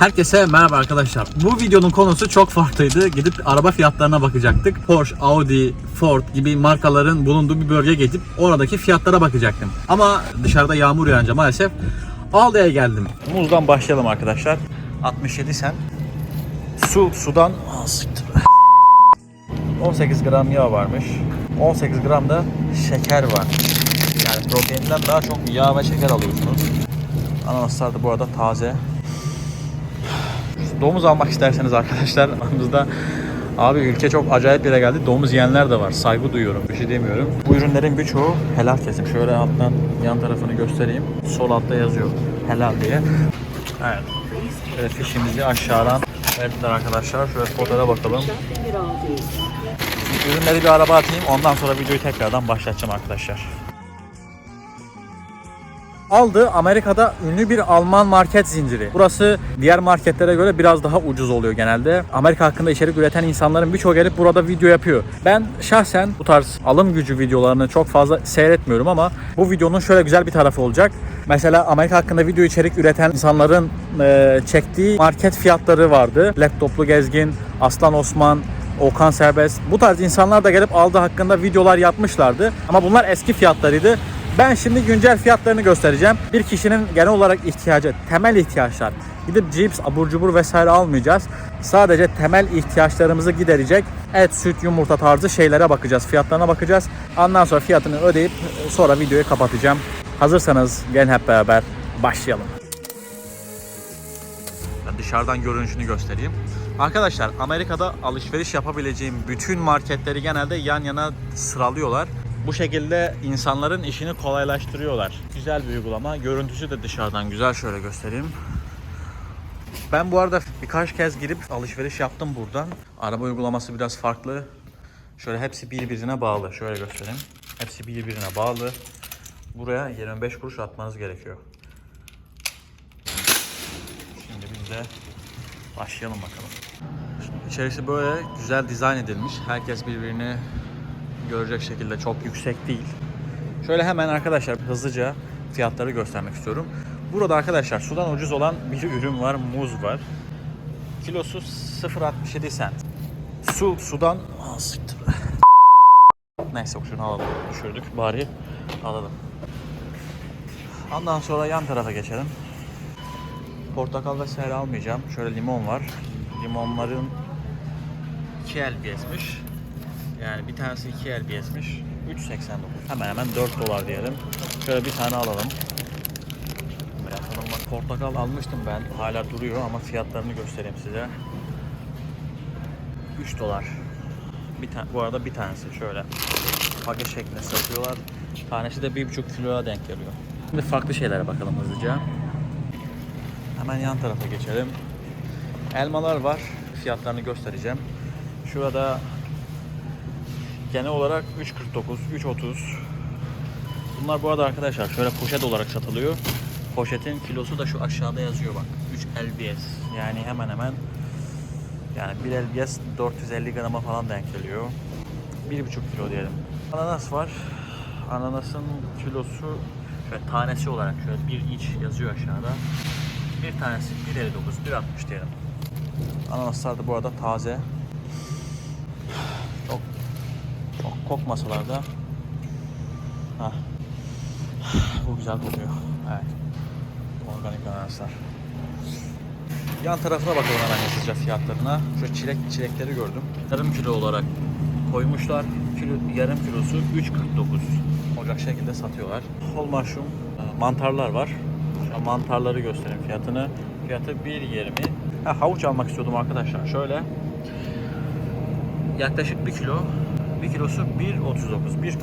Herkese merhaba arkadaşlar. Bu videonun konusu çok farklıydı. Gidip araba fiyatlarına bakacaktık. Porsche, Audi, Ford gibi markaların bulunduğu bir bölgeye gidip oradaki fiyatlara bakacaktım. Ama dışarıda yağmur yağınca maalesef Aldi'ye geldim. Muzdan başlayalım arkadaşlar. 67 sen. Su, sudan... Siktir. 18 gram yağ varmış. 18 gram da şeker var. Yani proteinden daha çok yağ ve şeker alıyorsunuz. Ananaslar da bu arada taze. Domuz almak isterseniz arkadaşlar aramızda abi ülke çok acayip yere geldi. Domuz yiyenler de var. Saygı duyuyorum. Bir şey demiyorum. Bu ürünlerin birçoğu helal kesim. Şöyle alttan yan tarafını göstereyim. Sol altta yazıyor helal diye. Evet. Şöyle fişimizi aşağıdan verdiler arkadaşlar. Şöyle fotoğrafa bakalım. Ürünleri bir araba atayım. Ondan sonra videoyu tekrardan başlatacağım arkadaşlar. Aldı Amerika'da ünlü bir Alman market zinciri. Burası diğer marketlere göre biraz daha ucuz oluyor genelde. Amerika hakkında içerik üreten insanların birçoğu gelip burada video yapıyor. Ben şahsen bu tarz alım gücü videolarını çok fazla seyretmiyorum ama bu videonun şöyle güzel bir tarafı olacak. Mesela Amerika hakkında video içerik üreten insanların e, çektiği market fiyatları vardı. Laptoplu Gezgin, Aslan Osman, Okan Serbest bu tarz insanlar da gelip aldı hakkında videolar yapmışlardı. Ama bunlar eski fiyatlarıydı. Ben şimdi güncel fiyatlarını göstereceğim. Bir kişinin genel olarak ihtiyacı, temel ihtiyaçlar. Gidip cips, abur cubur vesaire almayacağız. Sadece temel ihtiyaçlarımızı giderecek et, süt, yumurta tarzı şeylere bakacağız. Fiyatlarına bakacağız. Ondan sonra fiyatını ödeyip sonra videoyu kapatacağım. Hazırsanız gelin hep beraber başlayalım. Ben dışarıdan görünüşünü göstereyim. Arkadaşlar Amerika'da alışveriş yapabileceğim bütün marketleri genelde yan yana sıralıyorlar. Bu şekilde insanların işini kolaylaştırıyorlar. Güzel bir uygulama. Görüntüsü de dışarıdan güzel. Şöyle göstereyim. Ben bu arada birkaç kez girip alışveriş yaptım buradan. Araba uygulaması biraz farklı. Şöyle hepsi birbirine bağlı. Şöyle göstereyim. Hepsi birbirine bağlı. Buraya 25 kuruş atmanız gerekiyor. Şimdi biz de başlayalım bakalım. İçerisi böyle güzel dizayn edilmiş. Herkes birbirini görecek şekilde çok yüksek değil. Şöyle hemen arkadaşlar hızlıca fiyatları göstermek istiyorum. Burada arkadaşlar sudan ucuz olan bir ürün var. Muz var. Kilosu 0.67 cent. Su sudan Aa, siktir. Neyse şunu alalım. Düşürdük bari alalım. Ondan sonra yan tarafa geçelim. Portakal vesaire almayacağım. Şöyle limon var. Limonların 2 LBS'miş. Yani bir tanesi 2 LBS'miş. 3.89. Hemen hemen 4 dolar diyelim. Şöyle bir tane alalım. Bak. Portakal almıştım ben. Hala duruyor ama fiyatlarını göstereyim size. 3 dolar. Bir tane, bu arada bir tanesi şöyle paket şeklinde satıyorlar. Tanesi de 1,5 kiloya denk geliyor. Şimdi farklı şeylere bakalım hızlıca. Hemen yan tarafa geçelim. Elmalar var. Fiyatlarını göstereceğim. Şurada genel olarak 3.49, 3.30. Bunlar bu arada arkadaşlar şöyle poşet olarak satılıyor. Poşetin kilosu da şu aşağıda yazıyor bak. 3 LBS. Yani hemen hemen yani 1 LBS 450 grama falan denk geliyor. 1,5 kilo diyelim. Ananas var. Ananasın kilosu şöyle tanesi olarak şöyle bir iç yazıyor aşağıda. Bir tanesi 1.59, 1.60 diyelim. Ananaslar da bu arada taze. Çok çok kokmasalar da Hah. Bu güzel kokuyor. Evet. Organik ananaslar. Yan tarafına bakalım hemen hızlıca fiyatlarına. Şu çilek çilekleri gördüm. Yarım kilo olarak koymuşlar. Kilo, yarım kilosu 3.49. Olacak şekilde satıyorlar. Whole mushroom e, mantarlar var. Şu an mantarları göstereyim fiyatını. Fiyatı 1.20. Ha, havuç almak istiyordum arkadaşlar. Şöyle yaklaşık 1 kilo. 1 kilosu 1.39, 1.40.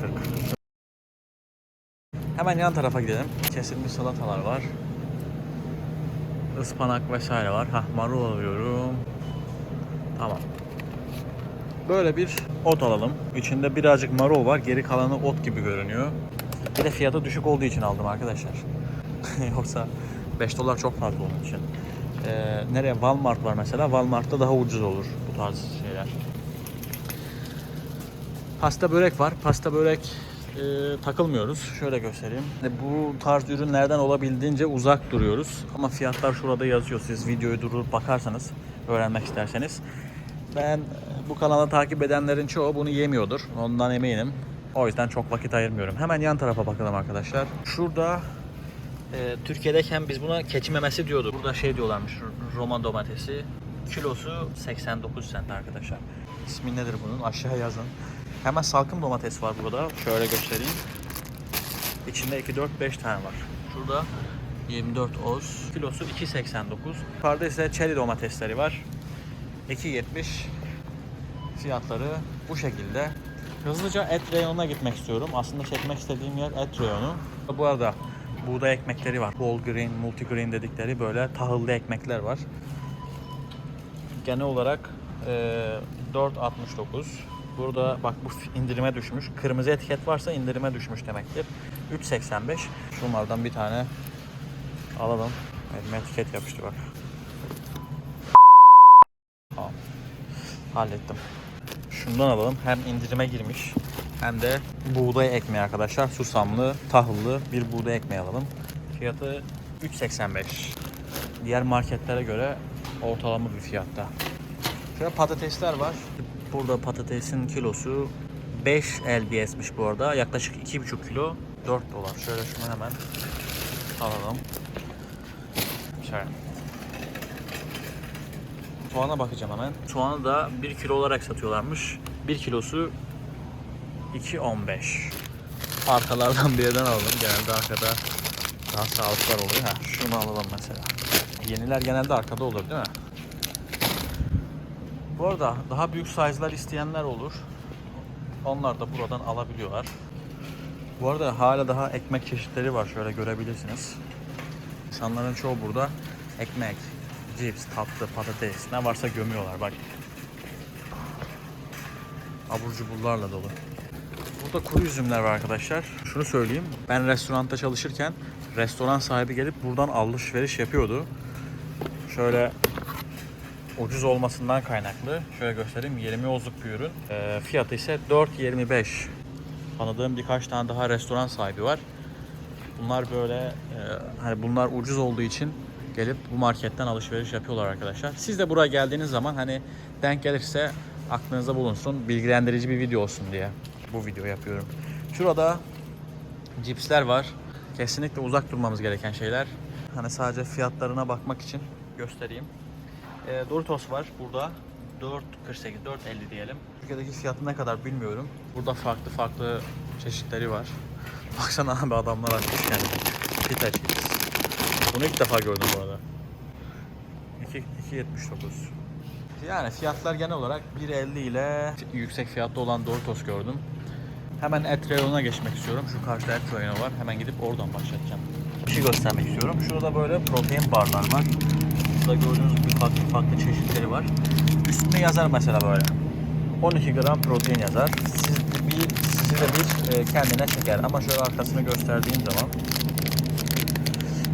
Hemen yan tarafa gidelim. Kesilmiş salatalar var. Ispanak vesaire var. Hah marul alıyorum. Tamam. Böyle bir ot alalım. İçinde birazcık marul var. Geri kalanı ot gibi görünüyor. Bir de fiyatı düşük olduğu için aldım arkadaşlar. Yoksa 5 dolar çok fazla onun için. Ee, nereye? Walmart var mesela. Walmart'ta daha ucuz olur bu tarz şeyler. Pasta börek var. Pasta börek e, takılmıyoruz. Şöyle göstereyim. E, bu tarz ürünlerden olabildiğince uzak duruyoruz. Ama fiyatlar şurada yazıyor. Siz videoyu durup bakarsanız öğrenmek isterseniz. Ben e, bu kanalı takip edenlerin çoğu bunu yemiyordur. Ondan eminim. O yüzden çok vakit ayırmıyorum. Hemen yan tarafa bakalım arkadaşlar. Şurada e, Türkiye'deyken biz buna keçi memesi diyorduk. Burada şey diyorlarmış Roma domatesi. Kilosu 89 cent arkadaşlar. İsmi nedir bunun? Aşağı yazın. Hemen salkım domates var burada. Şöyle göstereyim. İçinde 2, 4, 5 tane var. Şurada 24 oz. Kilosu 2.89. Yukarıda ise cherry domatesleri var. 2.70. Fiyatları bu şekilde. Hızlıca et reyonuna gitmek istiyorum. Aslında çekmek istediğim yer et reyonu. Bu arada buğday ekmekleri var. Whole grain, multigrain dedikleri böyle tahıllı ekmekler var. Genel olarak e, 4.69. Burada bak bu indirime düşmüş. Kırmızı etiket varsa indirime düşmüş demektir. 3.85. Şunlardan bir tane alalım. Elime etiket yapıştı bak. Tamam. Hallettim. Şundan alalım. Hem indirime girmiş hem de buğday ekmeği arkadaşlar. Susamlı, tahıllı bir buğday ekmeği alalım. Fiyatı 3.85. Diğer marketlere göre ortalama bir fiyatta. Şöyle patatesler var. Burada patatesin kilosu 5 LBS'miş bu arada. Yaklaşık 2,5 kilo 4 dolar. Şöyle şunu hemen alalım. Şöyle. Soğana bakacağım hemen. Soğanı da 1 kilo olarak satıyorlarmış. 1 kilosu 2.15. Arkalardan bir yerden alalım. Genelde arkada daha sağlıklar oluyor. Ha, şunu alalım mesela. Yeniler genelde arkada olur değil mi? Bu arada daha büyük size'lar isteyenler olur. Onlar da buradan alabiliyorlar. Bu arada hala daha ekmek çeşitleri var. Şöyle görebilirsiniz. İnsanların çoğu burada ekmek, cips, tatlı, patates ne varsa gömüyorlar bak. Abur cuburlarla dolu. Burada kuru üzümler var arkadaşlar. Şunu söyleyeyim. Ben restoranda çalışırken restoran sahibi gelip buradan alışveriş yapıyordu. Şöyle ucuz olmasından kaynaklı. Şöyle göstereyim. 20 ozluk bir ürün. Ee, fiyatı ise 4.25. Tanıdığım birkaç tane daha restoran sahibi var. Bunlar böyle e, hani bunlar ucuz olduğu için gelip bu marketten alışveriş yapıyorlar arkadaşlar. Siz de buraya geldiğiniz zaman hani denk gelirse aklınızda bulunsun. Bilgilendirici bir video olsun diye bu video yapıyorum. Şurada cipsler var. Kesinlikle uzak durmamız gereken şeyler. Hani sadece fiyatlarına bakmak için göstereyim. E, Doritos var burada. 4.48, 4.50 diyelim. Türkiye'deki fiyatı ne kadar bilmiyorum. Burada farklı farklı çeşitleri var. Baksana abi adamlar açmış kendini. Pita chips. Bunu ilk defa gördüm bu arada. 2 2.79. Yani fiyatlar genel olarak 1.50 ile yüksek fiyatlı olan Doritos gördüm. Hemen et reyonuna geçmek istiyorum. Şu karşıda et reyonu var. Hemen gidip oradan başlayacağım. Bir şey göstermek istiyorum. Şurada böyle protein barlar var. Burada gördüğünüz gibi farklı farklı çeşitleri var. Üstünde yazar mesela böyle. 12 gram protein yazar. Siz bir, sizi de bir e, kendine çeker. Ama şöyle arkasını gösterdiğim zaman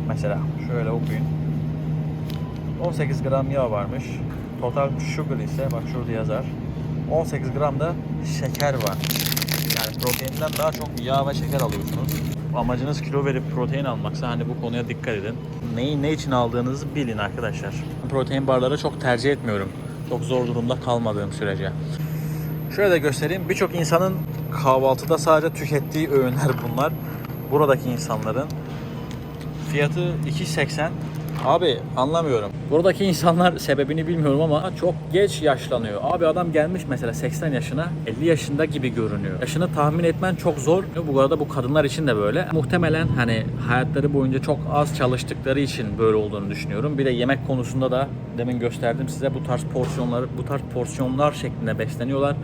mesela şöyle okuyun. 18 gram yağ varmış. Total sugar ise bak şurada yazar. 18 gram da şeker var. Yani proteinden daha çok yağ ve şeker alıyorsunuz. Amacınız kilo verip protein almaksa hani bu konuya dikkat edin. Neyi ne için aldığınızı bilin arkadaşlar. Protein barları çok tercih etmiyorum. Çok zor durumda kalmadığım sürece. Şöyle de göstereyim. Birçok insanın kahvaltıda sadece tükettiği öğünler bunlar. Buradaki insanların fiyatı 2.80. Abi anlamıyorum. Buradaki insanlar sebebini bilmiyorum ama çok geç yaşlanıyor. Abi adam gelmiş mesela 80 yaşına 50 yaşında gibi görünüyor. Yaşını tahmin etmen çok zor. Bu arada bu kadınlar için de böyle. Muhtemelen hani hayatları boyunca çok az çalıştıkları için böyle olduğunu düşünüyorum. Bir de yemek konusunda da demin gösterdim size bu tarz porsiyonlar bu tarz porsiyonlar şeklinde besleniyorlar.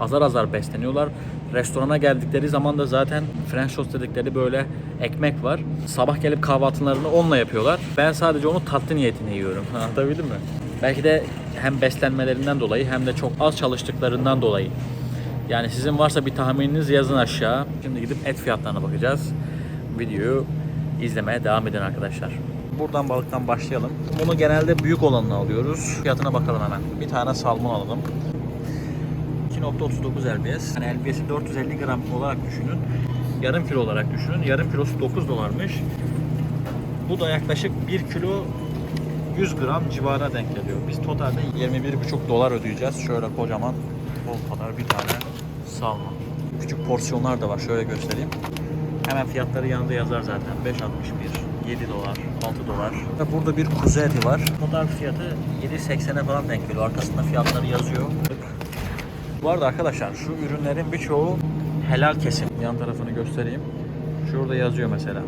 Azar azar besleniyorlar. Restorana geldikleri zaman da zaten French toast dedikleri böyle ekmek var. Sabah gelip kahvaltılarını onunla yapıyorlar. Ben sadece onu tatlı niyetine yiyorum. Anlatabildim mi? Belki de hem beslenmelerinden dolayı hem de çok az çalıştıklarından dolayı. Yani sizin varsa bir tahmininiz yazın aşağı. Şimdi gidip et fiyatlarına bakacağız. Videoyu izlemeye devam edin arkadaşlar. Buradan balıktan başlayalım. Bunu genelde büyük olanını alıyoruz. Fiyatına bakalım hemen. Bir tane salmon alalım. 2.39 LBS. Yani LBS'i 450 gram olarak düşünün. yarım kilo olarak düşünün. Yarım kilosu 9 dolarmış. Bu da yaklaşık 1 kilo 100 gram civara denk geliyor. Biz totalde 21,5 dolar ödeyeceğiz. Şöyle kocaman bol kadar bir tane salma. Küçük porsiyonlar da var. Şöyle göstereyim. Hemen fiyatları yanında yazar zaten. 5.61, 7 dolar, 6 dolar. Burada bir kuzu var. Total fiyatı 7.80'e falan denk geliyor. Arkasında fiyatları yazıyor. Bu arada arkadaşlar şu ürünlerin birçoğu helal kesim. Yan tarafını göstereyim. Şurada yazıyor mesela.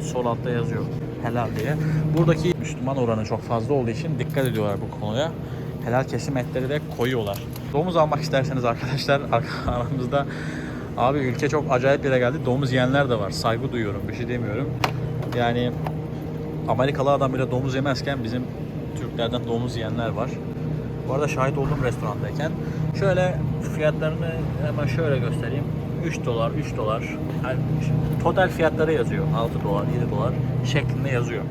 Sol altta yazıyor helal diye. Buradaki Müslüman oranı çok fazla olduğu için dikkat ediyorlar bu konuya. Helal kesim etleri de koyuyorlar. Domuz almak isterseniz arkadaşlar aramızda abi ülke çok acayip yere geldi. Domuz yiyenler de var. Saygı duyuyorum. Bir şey demiyorum. Yani Amerikalı adam bile domuz yemezken bizim Türklerden domuz yiyenler var. Bu arada şahit olduğum restorandayken şöyle fiyatlarını hemen şöyle göstereyim. 3 dolar, 3 dolar. Yani total fiyatları yazıyor. 6 dolar, 7 dolar şeklinde yazıyor.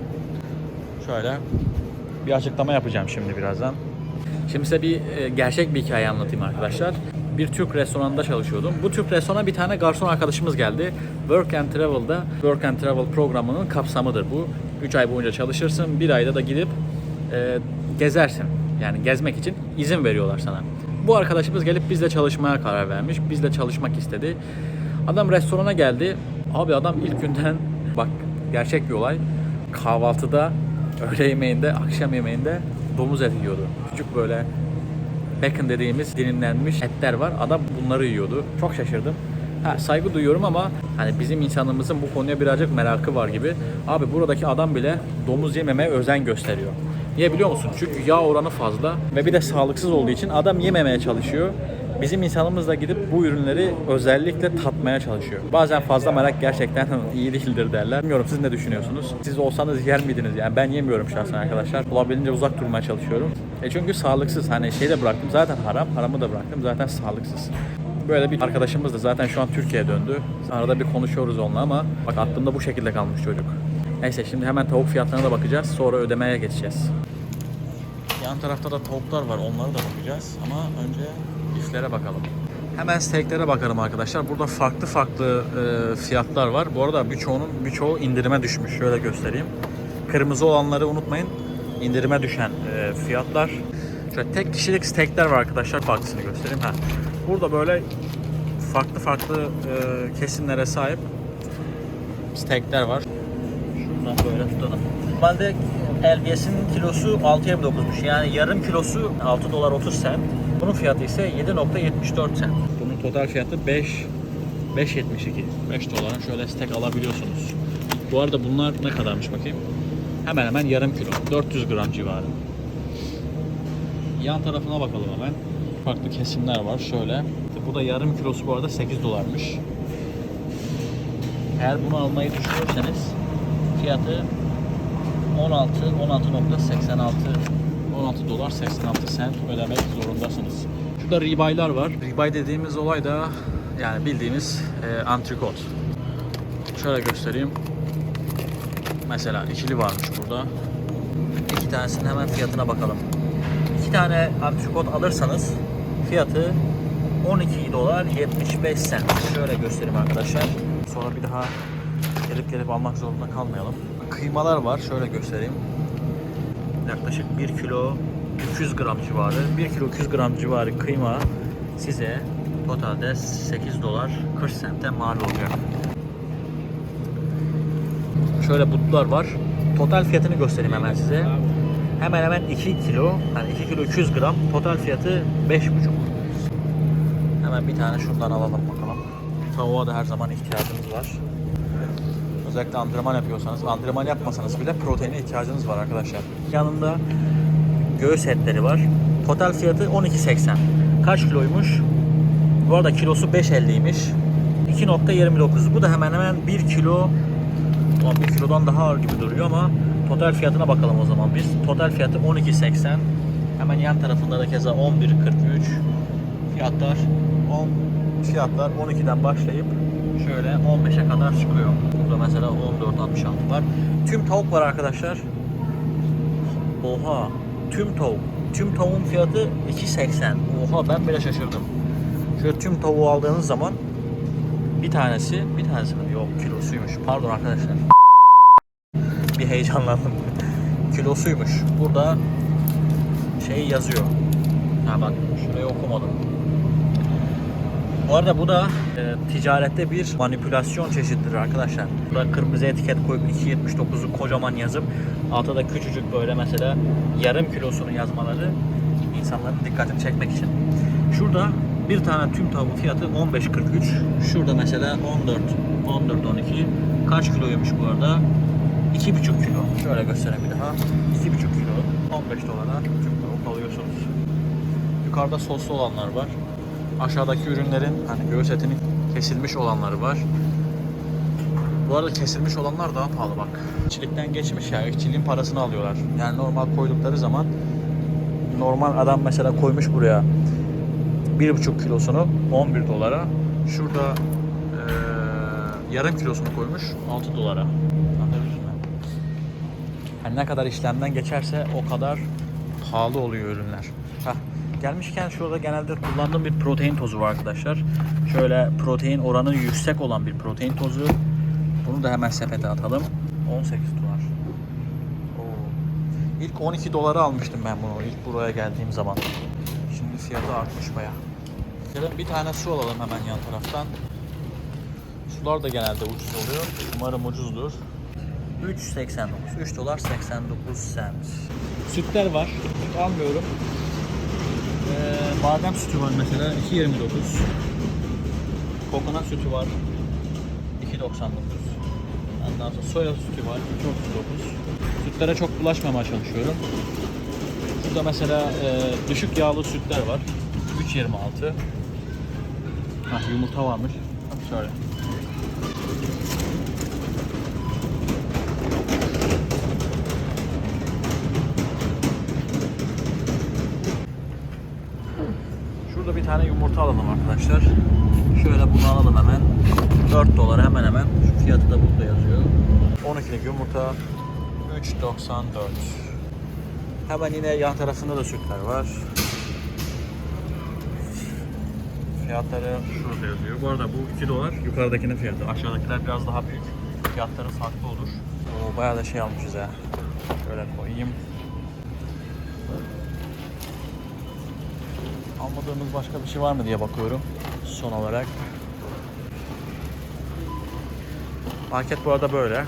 Şöyle bir açıklama yapacağım şimdi birazdan. Şimdi size bir e, gerçek bir hikaye anlatayım arkadaşlar. Bir Türk restoranında çalışıyordum. Bu Türk restorana bir tane garson arkadaşımız geldi. Work and Travel'da Work and Travel programının kapsamıdır bu. 3 ay boyunca çalışırsın. Bir ayda da gidip e, gezersin. Yani gezmek için izin veriyorlar sana. Bu arkadaşımız gelip bizle çalışmaya karar vermiş. Bizle çalışmak istedi. Adam restorana geldi. Abi adam ilk günden bak gerçek bir olay. Kahvaltıda, öğle yemeğinde, akşam yemeğinde domuz eti yiyordu. Küçük böyle bacon dediğimiz dilimlenmiş etler var. Adam bunları yiyordu. Çok şaşırdım. Ha, saygı duyuyorum ama hani bizim insanımızın bu konuya birazcık merakı var gibi. Abi buradaki adam bile domuz yememeye özen gösteriyor. Niye biliyor musun? Çünkü yağ oranı fazla ve bir de sağlıksız olduğu için adam yememeye çalışıyor. Bizim insanımız da gidip bu ürünleri özellikle tatmaya çalışıyor. Bazen fazla merak gerçekten iyi değildir derler. Bilmiyorum siz ne düşünüyorsunuz? Siz olsanız yer miydiniz? Yani ben yemiyorum şahsen arkadaşlar. Olabildiğince uzak durmaya çalışıyorum. E çünkü sağlıksız. Hani şey de bıraktım zaten haram. Haramı da bıraktım zaten sağlıksız. Böyle bir arkadaşımız da zaten şu an Türkiye'ye döndü. Arada bir konuşuyoruz onunla ama bak aklımda bu şekilde kalmış çocuk. Neyse şimdi hemen tavuk fiyatlarına da bakacağız. Sonra ödemeye geçeceğiz. Yan tarafta da tavuklar var. Onlara da bakacağız. Ama önce biflere bakalım. Hemen steaklere bakalım arkadaşlar. Burada farklı farklı e, fiyatlar var. Bu arada birçoğunun birçoğu indirime düşmüş. Şöyle göstereyim. Kırmızı olanları unutmayın. İndirime düşen e, fiyatlar. Şöyle tek kişilik steakler var arkadaşlar. Farklısını göstereyim. Ha. Burada böyle farklı farklı e, kesimlere sahip steakler var. Şuradan böyle tutalım. Normalde LBS'in kilosu 6.29'muş. Yani yarım kilosu 6 dolar 30 cent. Bunun fiyatı ise 7.74 cent. Bunun total fiyatı 5 5.72. 5 dolara şöyle steak alabiliyorsunuz. Bu arada bunlar ne kadarmış bakayım? Hemen hemen yarım kilo. 400 gram civarı. Yan tarafına bakalım hemen. Farklı kesimler var şöyle. Bu da yarım kilosu bu arada 8 dolarmış. Eğer bunu almayı düşünüyorsanız fiyatı 16 16.86 16 dolar 86 sent ödemek zorundasınız. Şurada ribaylar var. Ribay dediğimiz olay da yani bildiğimiz e, antrikot. Şöyle göstereyim. Mesela ikili varmış burada. İki tanesinin hemen fiyatına bakalım. İki tane antrikot alırsanız fiyatı 12 dolar 75 sent. Şöyle göstereyim arkadaşlar. Sonra bir daha gelip gelip almak zorunda kalmayalım. Kıymalar var. Şöyle göstereyim. Yaklaşık 1 kilo 200 gram civarı. 1 kilo 200 gram civarı kıyma size totalde 8 dolar 40 sente mal olacak. Şöyle butlar var. Total fiyatını göstereyim hemen size. Hemen hemen 2 kilo, yani 2 kilo 200 gram. Total fiyatı 5,5. Hemen bir tane şundan alalım bakalım. Tavuğa da her zaman ihtiyacımız var. Özellikle antrenman yapıyorsanız, antrenman yapmasanız bile proteine ihtiyacınız var arkadaşlar. Yanında göğüs etleri var. Total fiyatı 12.80. Kaç kiloymuş? Bu arada kilosu 5.50'ymiş. 2.29. Bu da hemen hemen 1 kilo Ulan 1 kilodan daha ağır gibi duruyor ama total fiyatına bakalım o zaman biz. Total fiyatı 12.80. Hemen yan tarafında da keza 11.43. Fiyatlar 10 fiyatlar 12'den başlayıp şöyle 15'e kadar çıkıyor. Burada mesela 14.66 var. Tüm tavuk var arkadaşlar. Oha. Tüm tavuk. Tüm tavuğun fiyatı 2.80. Oha ben bile şaşırdım. Şöyle tüm tavuğu aldığınız zaman bir tanesi, bir tanesi mi? Yok kilosuymuş. Pardon arkadaşlar. Bir heyecanlandım. Kilosuymuş. Burada şey yazıyor. Ha bak şurayı okumadım. Bu arada bu da e, ticarette bir manipülasyon çeşididir arkadaşlar. Burada kırmızı etiket koyup 2.79'u kocaman yazıp altta da küçücük böyle mesela yarım kilosunu yazmaları insanların dikkatini çekmek için. Şurada bir tane tüm tavuğun fiyatı 15.43. Şurada mesela 14, 14, 12. Kaç kiloymuş bu arada? 2,5 kilo. Şöyle göstereyim bir daha. 2,5 kilo. 15 dolara tüm tavuk alıyorsunuz. Yukarıda soslu olanlar var. Aşağıdaki ürünlerin hani göğüs etinin kesilmiş olanları var. Bu arada kesilmiş olanlar daha pahalı bak. İşçilikten geçmiş ya. İşçiliğin parasını alıyorlar. Yani normal koydukları zaman normal adam mesela koymuş buraya 1,5 kilosunu 11 dolara. Şurada eee, yarım kilosunu koymuş 6 dolara. Hani ne kadar işlemden geçerse o kadar pahalı oluyor ürünler. Heh. Gelmişken şurada genelde kullandığım bir protein tozu var arkadaşlar. Şöyle protein oranı yüksek olan bir protein tozu. Bunu da hemen sepete atalım. 18 dolar. İlk 12 dolara almıştım ben bunu ilk buraya geldiğim zaman. Şimdi fiyatı artmış baya. Bir tane su alalım hemen yan taraftan. Sular da genelde ucuz oluyor. Umarım ucuzdur. 3.89. 3 dolar 89 cent. Sütler var. Süt almıyorum. Ee, badem sütü var mesela 2.29. Kokonat sütü var 2.99. Ondan sonra soya sütü var 2.39. Sütlere çok bulaşmamaya çalışıyorum. Şurada mesela e, düşük yağlı sütler var 3.26. Hah, yumurta varmış. Şöyle. Yumurta alalım arkadaşlar. Şöyle bunu alalım hemen. 4 dolar hemen hemen. Şu fiyatı da burada yazıyor. 12'lik yumurta 3.94. Hemen yine yan tarafında da sütler var. Fiyatları şurada yazıyor. Bu arada bu 2 dolar yukarıdakinin fiyatı. Aşağıdakiler biraz daha büyük. Fiyatları farklı olur. Oo, bayağı da şey almışız ha. Şöyle koyayım. Almadığımız başka bir şey var mı diye bakıyorum son olarak. Market bu arada böyle.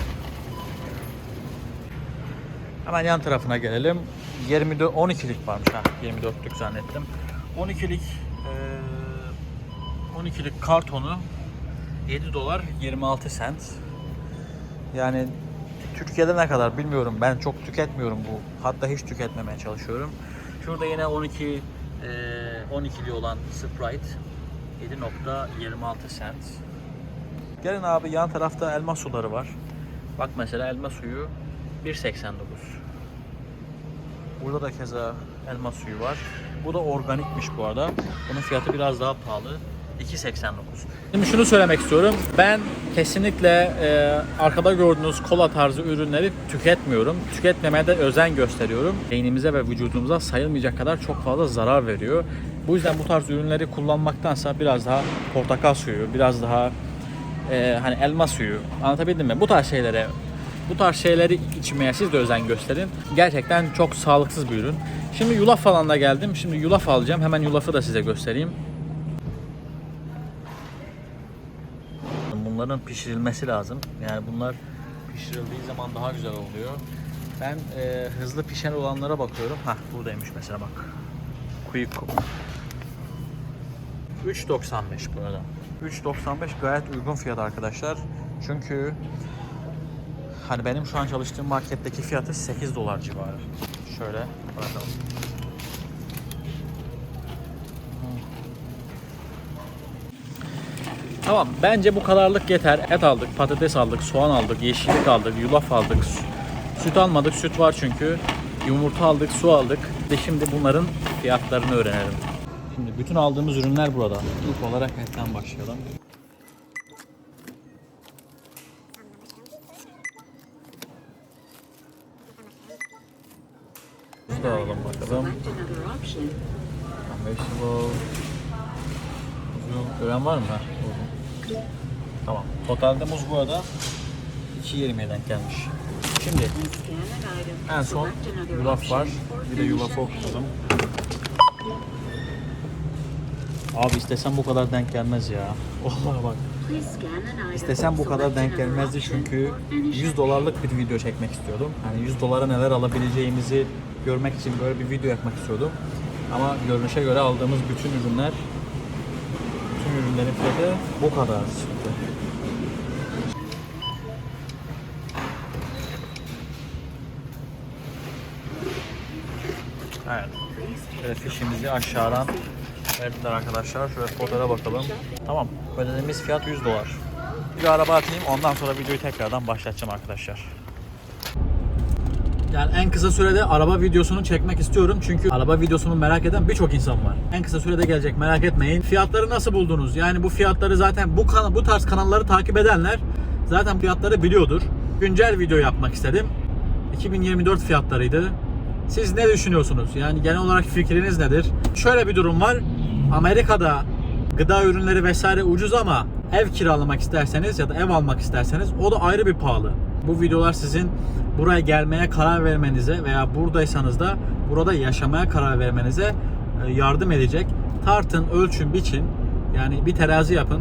Hemen yan tarafına gelelim. 24 12'lik varmış ha. 24'lük zannettim. 12'lik eee 12'lik kartonu 7 dolar 26 sent. Yani Türkiye'de ne kadar bilmiyorum. Ben çok tüketmiyorum bu. Hatta hiç tüketmemeye çalışıyorum. Şurada yine 12 eee 12'li olan Sprite 7.26 cent. Gelin abi yan tarafta elma suları var. Bak mesela elma suyu 1.89. Burada da keza elma suyu var. Bu da organikmiş bu arada. Bunun fiyatı biraz daha pahalı. 2.89. Şimdi şunu söylemek istiyorum. Ben kesinlikle e, arkada gördüğünüz kola tarzı ürünleri tüketmiyorum. Tüketmemeye de özen gösteriyorum. Beynimize ve vücudumuza sayılmayacak kadar çok fazla zarar veriyor. Bu yüzden bu tarz ürünleri kullanmaktansa biraz daha portakal suyu, biraz daha e, hani elma suyu anlatabildim mi? Bu tarz şeylere bu tarz şeyleri içmeye siz de özen gösterin. Gerçekten çok sağlıksız bir ürün. Şimdi yulaf falan da geldim. Şimdi yulaf alacağım. Hemen yulafı da size göstereyim. Bunların pişirilmesi lazım. Yani bunlar pişirildiği zaman daha güzel oluyor. Ben e, hızlı pişen olanlara bakıyorum. Hah buradaymış mesela bak. Quick Cook. 3.95 bu arada. 3.95 gayet uygun fiyat arkadaşlar. Çünkü hani benim şu an çalıştığım marketteki fiyatı 8 dolar civarı. Şöyle bakalım. Tamam bence bu kadarlık yeter. Et aldık, patates aldık, soğan aldık, yeşillik aldık, yulaf aldık. sü- Süt almadık, süt var çünkü. Yumurta aldık, su aldık. De şimdi bunların fiyatlarını öğrenelim. Şimdi bütün aldığımız ürünler burada. İlk olarak etten başlayalım. Bunu da alalım bakalım. Vegetable. Kuzu. Gören var mı? Tamam. Totalde muz bu arada 2.20'ye denk gelmiş. Şimdi en son yulaf var. Bir de yulafı okudum. Abi istesem bu kadar denk gelmez ya. Vallahi bak. İstesem bu kadar denk gelmezdi çünkü 100 dolarlık bir video çekmek istiyordum. Hani 100 dolara neler alabileceğimizi görmek için böyle bir video yapmak istiyordum. Ama görünüşe göre aldığımız bütün ürünler bütün ürünlerin fiyatı bu kadar çıktı. Evet. Şöyle fişimizi aşağıdan verdiler arkadaşlar. Şöyle fotoğrafa bakalım. Tamam. Ödediğimiz fiyat 100 dolar. Bir araba atayım ondan sonra videoyu tekrardan başlatacağım arkadaşlar. Yani en kısa sürede araba videosunu çekmek istiyorum çünkü araba videosunu merak eden birçok insan var. En kısa sürede gelecek merak etmeyin. Fiyatları nasıl buldunuz? Yani bu fiyatları zaten bu bu tarz kanalları takip edenler zaten fiyatları biliyordur. Güncel video yapmak istedim. 2024 fiyatlarıydı. Siz ne düşünüyorsunuz? Yani genel olarak fikriniz nedir? Şöyle bir durum var. Amerika'da gıda ürünleri vesaire ucuz ama ev kiralamak isterseniz ya da ev almak isterseniz o da ayrı bir pahalı. Bu videolar sizin buraya gelmeye karar vermenize veya buradaysanız da burada yaşamaya karar vermenize e, yardım edecek. Tartın, ölçün, biçin. Yani bir terazi yapın.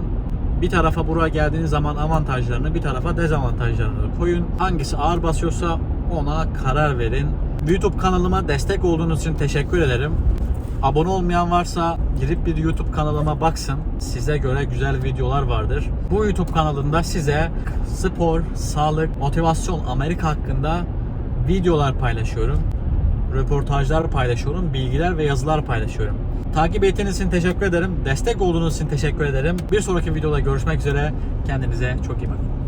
Bir tarafa buraya geldiğiniz zaman avantajlarını, bir tarafa dezavantajlarını koyun. Hangisi ağır basıyorsa ona karar verin. YouTube kanalıma destek olduğunuz için teşekkür ederim. Abone olmayan varsa girip bir YouTube kanalıma baksın. Size göre güzel videolar vardır. Bu YouTube kanalında size spor, sağlık, motivasyon, Amerika hakkında videolar paylaşıyorum. Röportajlar paylaşıyorum, bilgiler ve yazılar paylaşıyorum. Takip ettiğiniz için teşekkür ederim. Destek olduğunuz için teşekkür ederim. Bir sonraki videoda görüşmek üzere. Kendinize çok iyi bakın.